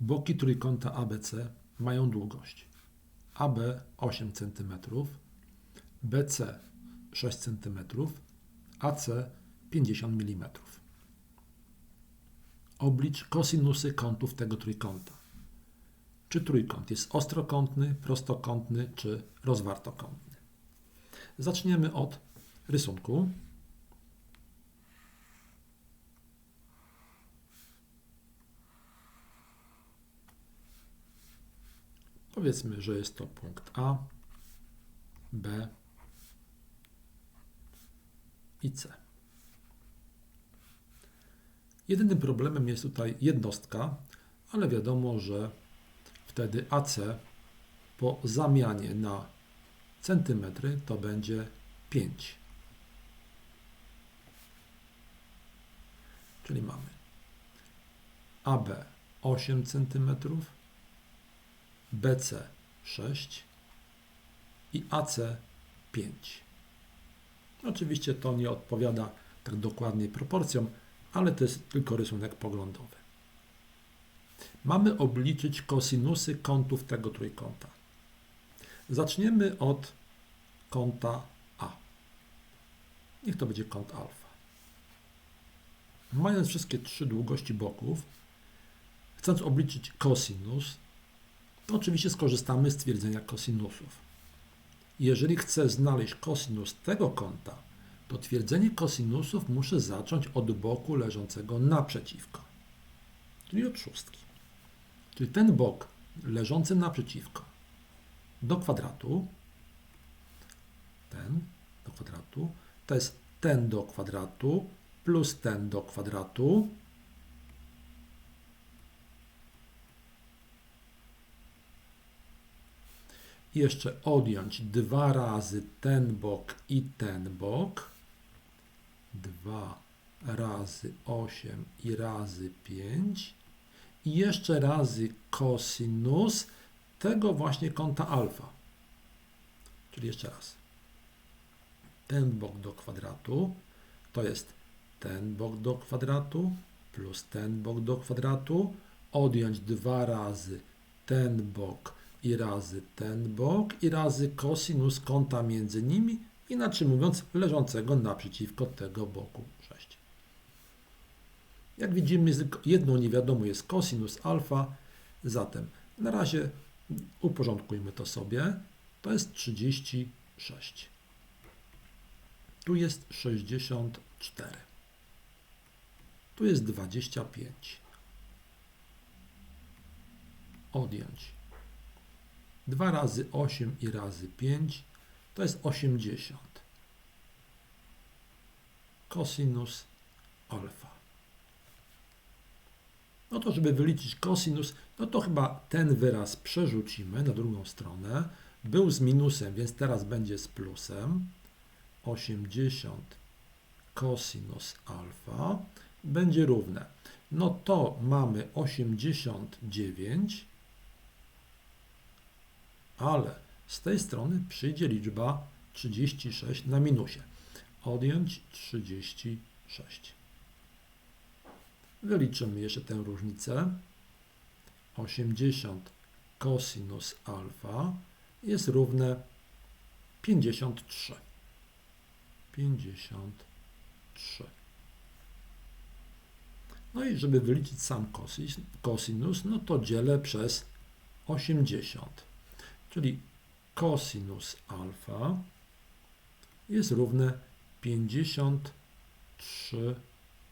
Boki trójkąta ABC mają długość AB 8 cm, BC 6 cm, AC 50 mm. Oblicz kosinusy kątów tego trójkąta. Czy trójkąt jest ostrokątny, prostokątny czy rozwartokątny? Zaczniemy od rysunku. Powiedzmy, że jest to punkt A, B i C. Jedynym problemem jest tutaj jednostka, ale wiadomo, że wtedy AC po zamianie na centymetry to będzie 5. Czyli mamy AB 8 cm, BC 6 i AC 5. Oczywiście to nie odpowiada tak dokładnie proporcjom, ale to jest tylko rysunek poglądowy. Mamy obliczyć kosinusy kątów tego trójkąta. Zaczniemy od kąta A. Niech to będzie kąt alfa. Mając wszystkie trzy długości boków, chcąc obliczyć kosinus, to oczywiście skorzystamy z twierdzenia kosinusów. Jeżeli chcę znaleźć kosinus tego kąta, to twierdzenie kosinusów muszę zacząć od boku leżącego naprzeciwko, czyli od szóstki. Czyli ten bok leżący naprzeciwko. Do kwadratu, ten do kwadratu, to jest ten do kwadratu plus ten do kwadratu jeszcze odjąć dwa razy ten bok i ten bok. 2 razy 8 i razy 5 i jeszcze razy kosinus tego właśnie kąta alfa. Czyli jeszcze raz. Ten bok do kwadratu to jest ten bok do kwadratu plus ten bok do kwadratu. Odjąć dwa razy ten bok i razy ten bok i razy kosinus kąta między nimi, inaczej mówiąc leżącego naprzeciwko tego boku 6. Jak widzimy, jedną niewiadomą jest kosinus alfa, zatem na razie uporządkujmy to sobie. To jest 36. Tu jest 64. Tu jest 25. Odjąć 2 razy 8 i razy 5 to jest 80. Kosinus alfa. No to, żeby wyliczyć kosinus, no to chyba ten wyraz przerzucimy na drugą stronę. Był z minusem, więc teraz będzie z plusem. 80 kosinus alfa będzie równe. No to mamy 89 ale z tej strony przyjdzie liczba 36 na minusie. Odjąć 36. Wyliczymy jeszcze tę różnicę. 80 cosinus alfa jest równe 53. 53. No i żeby wyliczyć sam cosinus, no to dzielę przez 80 czyli cosinus alfa jest równe 53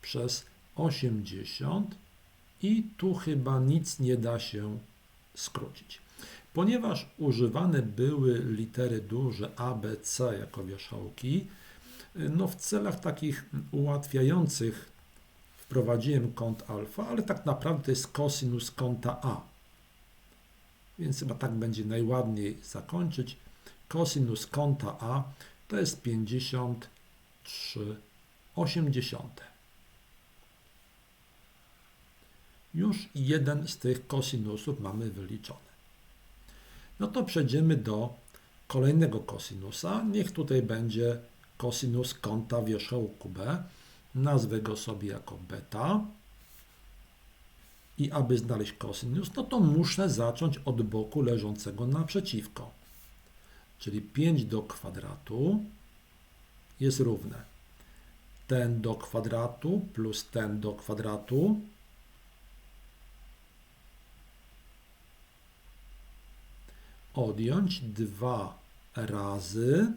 przez 80 i tu chyba nic nie da się skrócić. Ponieważ używane były litery duże A, B, C jako wierzchołki, no w celach takich ułatwiających wprowadziłem kąt alfa, ale tak naprawdę to jest cosinus kąta A. Więc chyba tak będzie najładniej zakończyć. Kosinus kąta A to jest 53 80. Już jeden z tych kosinusów mamy wyliczony. No to przejdziemy do kolejnego kosinusa. Niech tutaj będzie kosinus kąta wierzchołku B. Nazwę go sobie jako beta. I aby znaleźć kosinus, no to muszę zacząć od boku leżącego naprzeciwko. Czyli 5 do kwadratu jest równe ten do kwadratu plus ten do kwadratu odjąć 2 razy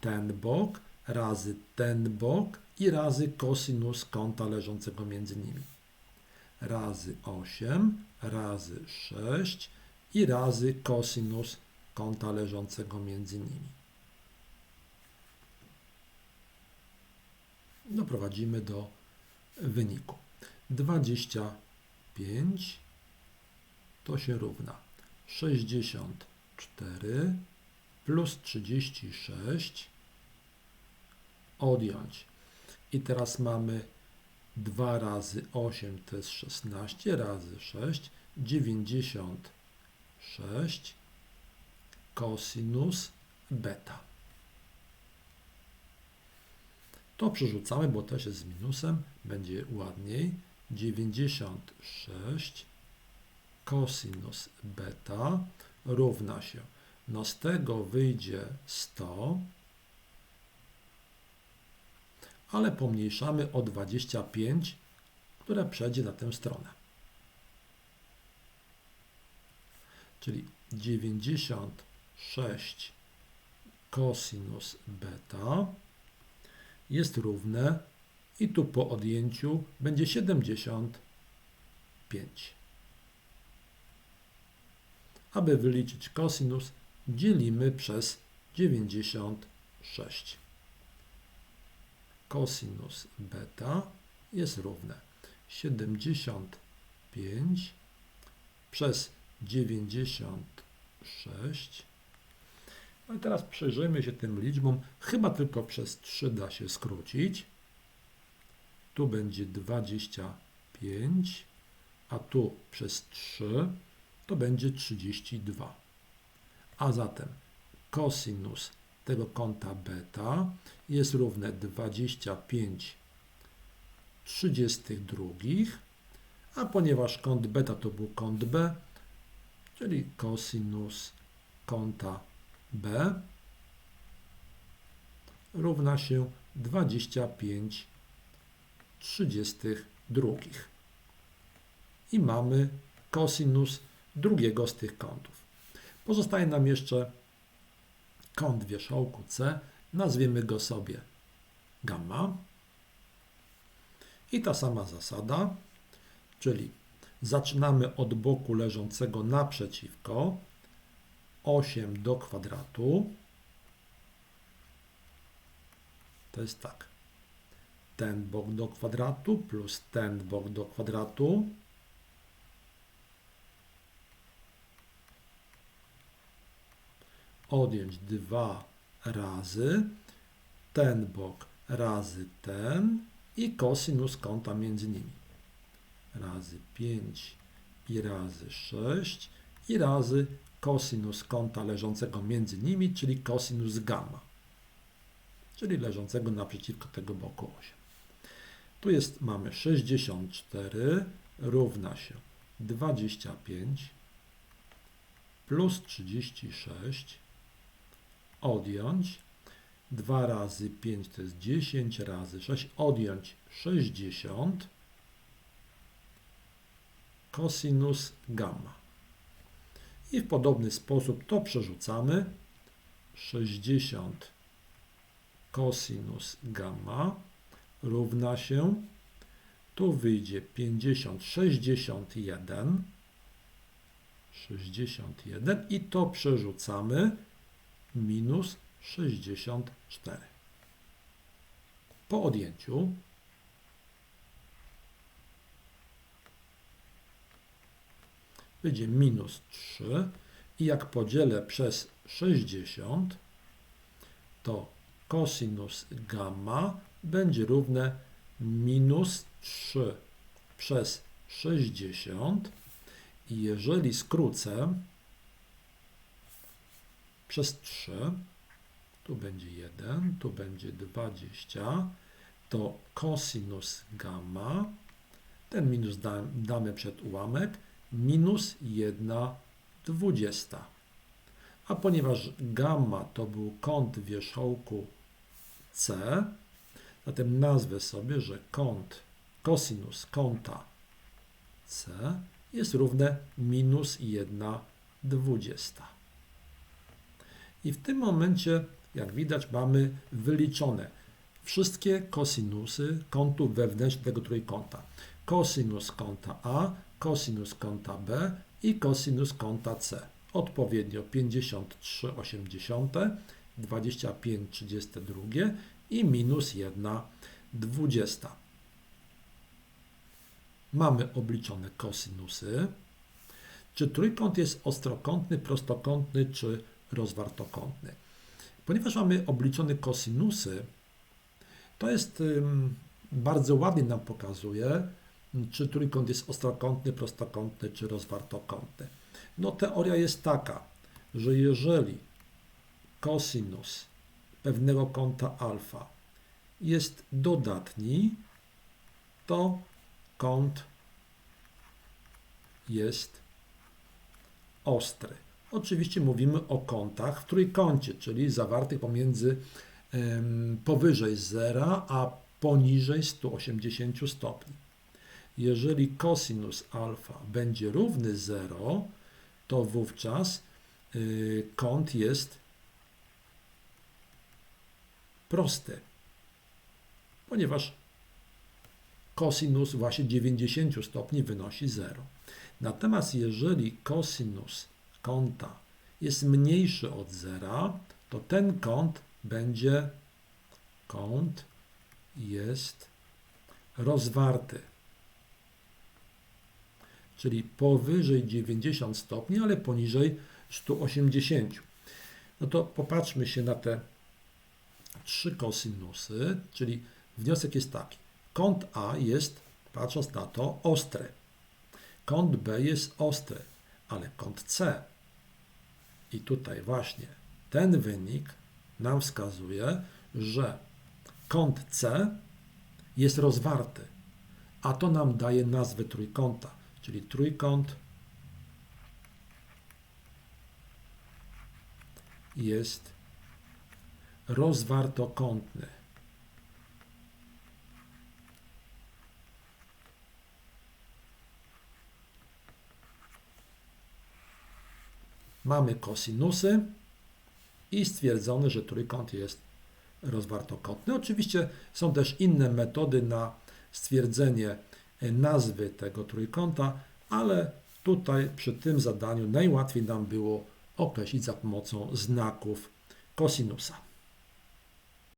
ten bok razy ten bok i razy kosinus kąta leżącego między nimi. Razy 8 razy 6 i razy kosinus kąta leżącego między nimi. Doprowadzimy do wyniku. 25 to się równa 64 plus 36 odjąć. I teraz mamy 2 razy 8 to jest 16 razy 6 96 kosinus beta. To przerzucamy, bo też jest z minusem, będzie ładniej. 96 kosinus beta równa się, no z tego wyjdzie 100, ale pomniejszamy o 25, które przejdzie na tę stronę. Czyli 96 kosinus beta jest równe i tu po odjęciu będzie 75. Aby wyliczyć kosinus, dzielimy przez 96. Kosinus beta jest równe 75 przez 96 no i teraz przyjrzyjmy się tym liczbom. Chyba tylko przez 3 da się skrócić. Tu będzie 25, a tu przez 3 to będzie 32. A zatem kosinus tego kąta beta jest równe 25 32, a ponieważ kąt beta to był kąt B, czyli kosinus kąta B równa się 25 32. I mamy kosinus drugiego z tych kątów. Pozostaje nam jeszcze kąt wierzchołku C. Nazwiemy go sobie gamma. I ta sama zasada, czyli zaczynamy od boku leżącego naprzeciwko, 8 do kwadratu to jest tak. Ten bok do kwadratu plus ten bok do kwadratu odjąć 2 razy ten bok razy ten i kosinus kąta między nimi. Razy 5 i razy 6 i razy kosinus kąta leżącego między nimi, czyli kosinus gamma, czyli leżącego naprzeciwko tego boku 8. Tu jest, mamy 64 równa się 25 plus 36 odjąć 2 razy 5 to jest 10 razy 6 odjąć 60 kosinus gamma. I w podobny sposób to przerzucamy. 60 kosinus gamma równa się, tu wyjdzie 50, 61, 61 i to przerzucamy minus 64. Po odjęciu wyjdzie minus 3 i jak podzielę przez 60, to kosinus gamma będzie równe minus 3 przez 60 i jeżeli skrócę przez 3, tu będzie 1, tu będzie 20, to kosinus gamma Ten minus da, damy przed ułamek. Minus 1 dwudziesta. A ponieważ gamma to był kąt wierzchołku C, zatem nazwę sobie, że kąt kosinus kąta C jest równe minus 1 dwudziesta. I w tym momencie, jak widać, mamy wyliczone wszystkie kosinusy kątów wewnętrznych tego trójkąta. Kosinus kąta A, kosinus kąta B i kosinus kąta C. Odpowiednio 53,80, 25,32 i minus 1 dwudziesta. Mamy obliczone kosinusy. Czy trójkąt jest ostrokątny, prostokątny czy rozwartokątny? Ponieważ mamy obliczone kosinusy, to jest bardzo ładnie nam pokazuje, czy trójkąt jest ostrokątny, prostokątny czy rozwartokątny. No teoria jest taka, że jeżeli kosinus pewnego kąta alfa jest dodatni, to kąt jest ostry. Oczywiście mówimy o kątach w trójkącie, czyli zawartych pomiędzy powyżej 0 a poniżej 180 stopni. Jeżeli kosinus alfa będzie równy 0, to wówczas y, kąt jest prosty, ponieważ kosinus właśnie 90 stopni wynosi 0. Natomiast jeżeli kosinus kąta jest mniejszy od 0, to ten kąt będzie kąt jest rozwarty. Czyli powyżej 90 stopni, ale poniżej 180. No to popatrzmy się na te trzy kosinusy, czyli wniosek jest taki. Kąt A jest, patrząc na to, ostry. Kąt B jest ostry, ale kąt C. I tutaj właśnie ten wynik nam wskazuje, że kąt C jest rozwarty, a to nam daje nazwę trójkąta, czyli trójkąt jest rozwartokątny. Mamy kosinusy i stwierdzone, że trójkąt jest rozwartokątny. Oczywiście są też inne metody na stwierdzenie nazwy tego trójkąta, ale tutaj przy tym zadaniu najłatwiej nam było określić za pomocą znaków kosinusa.